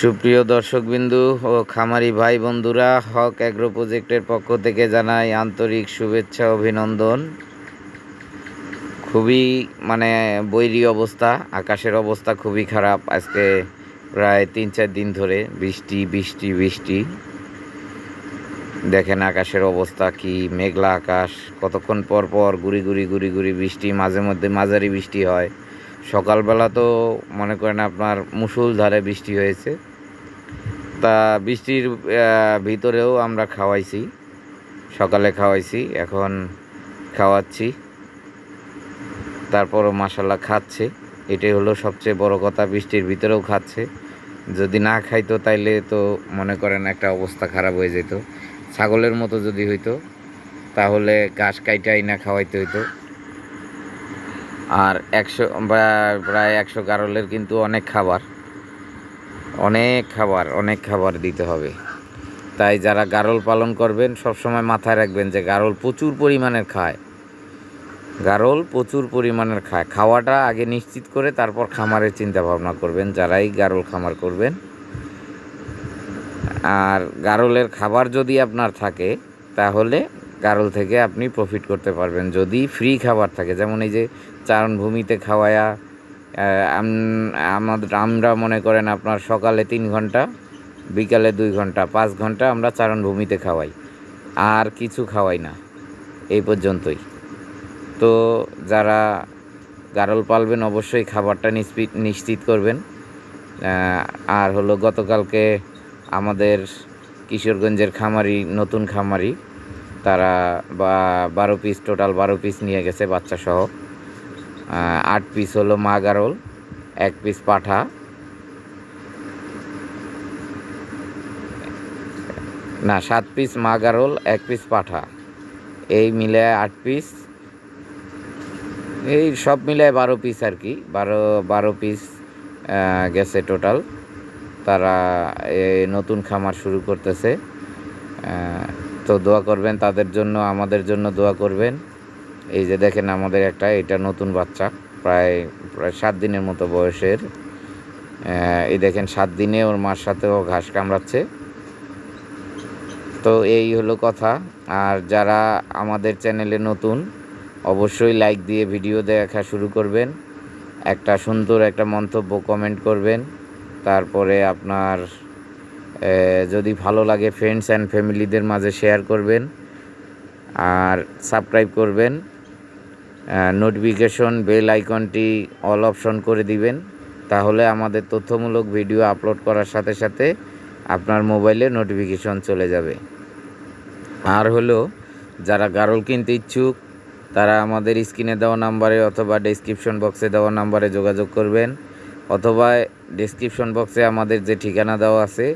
সুপ্রিয় দর্শকবিন্দু ও খামারি ভাই বন্ধুরা হক অ্যাগ্রো প্রজেক্টের পক্ষ থেকে জানাই আন্তরিক শুভেচ্ছা, অভিনন্দন। খুবই মানে বৈরী অবস্থা, আকাশের অবস্থা খুবই খারাপ। আজকে প্রায় তিন চার দিন ধরে বৃষ্টি বৃষ্টি বৃষ্টি। দেখেন আকাশের অবস্থা কি মেঘলা আকাশ, কতক্ষণ পর পর গুড়ি গুড়ি গুড়ি গুড়ি বৃষ্টি, মাঝে মধ্যে মাঝারি বৃষ্টি হয়। সকালবেলা তো মনে করেন আপনার মুসুলধারে বৃষ্টি হয়েছে। তা বৃষ্টির ভিতরেও আমরা খাওয়াইছি, সকালে খাওয়াইছি, এখন খাওয়াচ্ছি। তারপরও মাসাল্লাহ খাচ্ছে। এটাই হলো সবচেয়ে বড় কথা, বৃষ্টির ভিতরেও খাচ্ছে। যদি না খাইতো তাইলে তো মনে করেন একটা অবস্থা খারাপ হয়ে যেত। ছাগলের মতো যদি হইতো, তাহলে ঘাস কাইটাই না খাওয়াইতে হইতো। আর একশো, প্রায় একশো গারলের কিন্তু অনেক খাবার। অনেক খাবার অনেক খাবার দিতে হবে। তাই যারা গারল পালন করবেন, সবসময় মাথায় রাখবেন যে গারল প্রচুর পরিমাণের খায়। গারল প্রচুর পরিমাণের খায়। খাওয়াটা আগে নিশ্চিত করে তারপর খামারের চিন্তা ভাবনা করবেন, যারাই গারল খামার করবেন। আর গারলের খাবার যদি আপনার থাকে, তাহলে গারল থেকে আপনি প্রফিট করতে পারবেন। যদি ফ্রি খাবার থাকে, যেমন এই যে চারণভূমিতে খাওয়ায়া আমাদের আমরা মনে করেন আপনার সকালে তিন ঘণ্টা, বিকালে দুই ঘণ্টা, পাঁচ ঘণ্টা আমরা চারণভূমিতে খাওয়াই। আর কিছু খাওয়াই না, এই পর্যন্তই। তো যারা গারল পালবেন, অবশ্যই খাবারটা নিশ্চিত করবেন। আর হলো গতকালকে আমাদের কিশোরগঞ্জের খামারি, নতুন খামারি তারা বা বারো পিস টোটাল বারো পিস নিয়ে গেছে বাচ্চা সহ আট পিস হলো মা গারল, এক পিস পাঠা। না, সাত পিস মা গারল, এক পিস পাঠা। এই মিলে আট পিস এই সব মিলে বারো পিস আর কি। বারো বারো পিস গেছে টোটাল তারা নতুন খামার শুরু করতেছে। তো দোয়া করবেন, তাদের জন্য, আমাদের জন্য দোয়া করবেন। এই যে দেখেন আমাদের একটা, এটা নতুন বাচ্চা, প্রায় প্রায় সাত দিনের মতো বয়সের। এই দেখেন সাত দিনে ওর মার সাথেও ঘাস কামড়াচ্ছে। তো এই হলো কথা। আর যারা আমাদের চ্যানেলে নতুন, অবশ্যই লাইক দিয়ে ভিডিও দেখা শুরু করবেন। একটা সুন্দর একটা মন্তব্য কমেন্ট করবেন। তারপরে আপনার যদি ভালো লাগে ফ্রেন্ডস অ্যান্ড ফ্যামিলিদের মাঝে শেয়ার করবেন আর সাবস্ক্রাইব করবেন। নোটিফিকেশন বেল আইকনটি অল অপশন করে দিবেন। তাহলে আমাদের তথ্যমূলক ভিডিও আপলোড করার সাথে সাথে আপনার মোবাইলে নোটিফিকেশন চলে যাবে। আর হলো, যারা গারল কিনতে ইচ্ছুক, তারা আমাদের স্ক্রিনে দেওয়া নাম্বারে অথবা ডেসক্রিপশন বক্সে দেওয়া নাম্বারে যোগাযোগ করবেন। অথবা ডেসক্রিপশন বক্সে আমাদের যে ঠিকানা দেওয়া আছে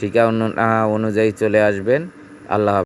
ঠিকানা অনুযায়ী চলে আসবেন আল্লাহ।